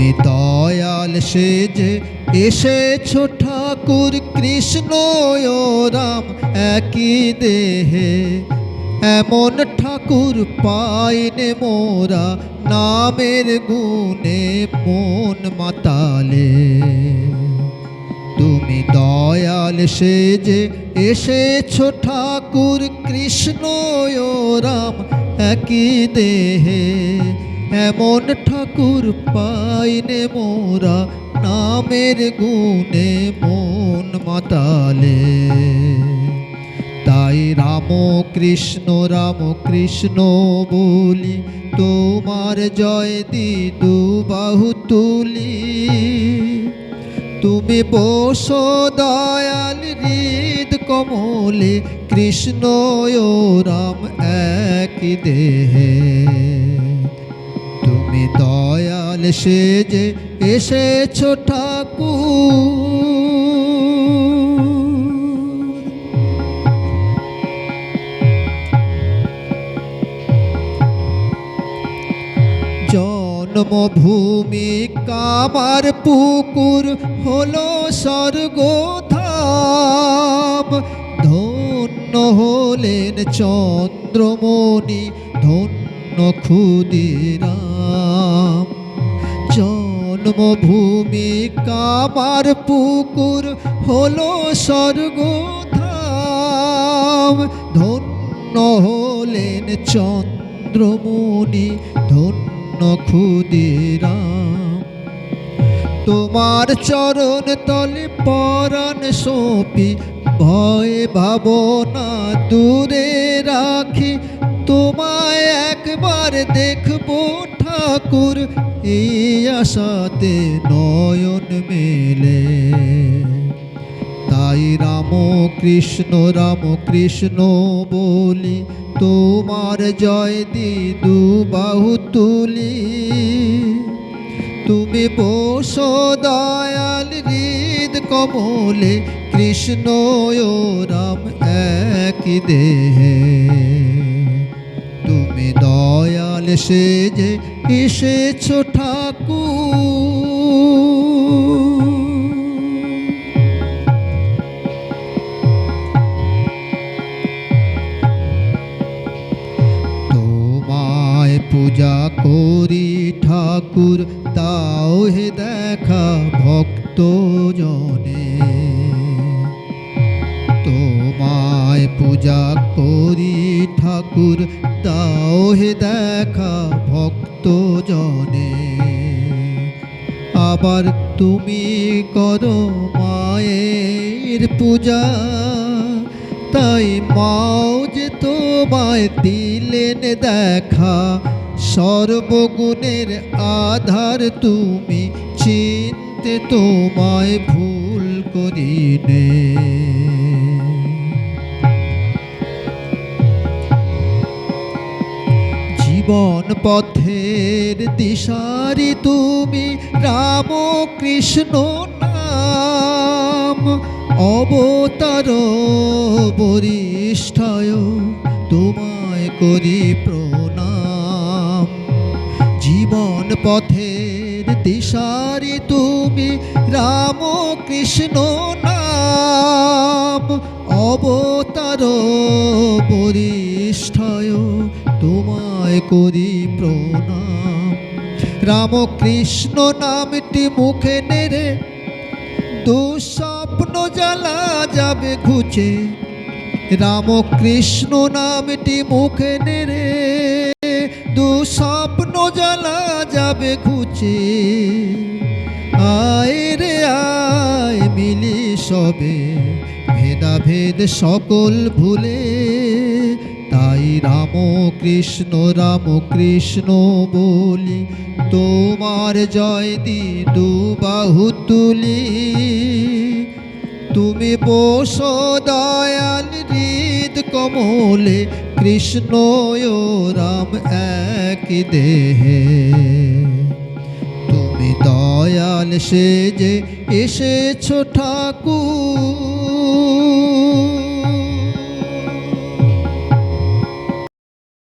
তুমি দয়াল সেজে এসেছ ঠাকুর কৃষ্ণ রাম একই দেহে। এমন ঠাকুর পাইনে মোরা নামের গুণে মন মাতালে। তুমি দয়াল সেজে এসেছ ঠাকুর কৃষ্ণ রাম একই দেহে। এমন ঠাকুর পাইনে মোরা নামের গুণে মন মাতালে। তাই রাম কৃষ্ণ রাম কৃষ্ণ বলি, তোমার জয় দিদু বাহু তুলি। তুমি বসো দয়াল হৃদ কমলে, কৃষ্ণ ও রাম এক দেহে। দয়াল সেজে এসেছ ঠাকুর। জন্মভূমি কামার পুকুর হলো স্বর্গধাম। ধন্য হলেন চন্দ্রমণি ধন্য ক্ষুদিরাম। জন্মভূমি কামার পুকুর হলো স্বর্গধাম। ধন্য হলেন চন্দ্রমণি, ধন্য ক্ষুদিরাম। তোমার চরণ তলে পরাণ সোপি, ভয় ভাবনা দূরে রাখি তোমায় একবার দেখব ঠাকুর, এই আশাতে নয়ন মেলে। তাই রাম কৃষ্ণ রাম কৃষ্ণ বলি, তোমার জয় দিদু বাহু তুলি। তুমি বসো দয়াল হৃদ কমলে, কৃষ্ণ রাম এক দেহে। দয়াল সেজে এসেছ ঠাকুর। তোমায় পূজা করি ঠাকুর তাও হে দেখা ভক্ত জনে পূজা করি ঠাকুর তাও হে দেখা ভক্ত জনে আবার তুমি করো মায়ের পূজা, তাই মাও যে তোমায় দিলেন দেখা, সর্বগুণের আধার তুমি চিনতে তোমায় ভুল করিনে। জীবন পথের দিশারি তুমি রাম কৃষ্ণ নাম। অবতার বরিষ্ঠায় তোমায় করি প্রণাম। জীবন পথের দিশারি তুমি রাম কৃষ্ণ নাম। অবতার বরিষ্ঠায় তোমায় করি প্রণাম। রামকৃষ্ণ নামটি মুখে নেড়ে দুঃস্বপ্ন জ্বালা যাবে ঘুচে। রামকৃষ্ণ নামটি মুখে নেড়ে দুঃস্বপ্ন জ্বালা যাবে ঘুচে। আয় রে আয়, মিলি সবে, ভেদাভেদ সকল ভুলে। তাই রাম কৃষ্ণ রাম কৃষ্ণ বলি, তোমার জয় দিদু বাহু তুলি। তুমি বসো দয়াল হৃদ কমলে কৃষ্ণ রাম এক দেহে। তুমি দয়াল সেজে এসেছ ঠাকুর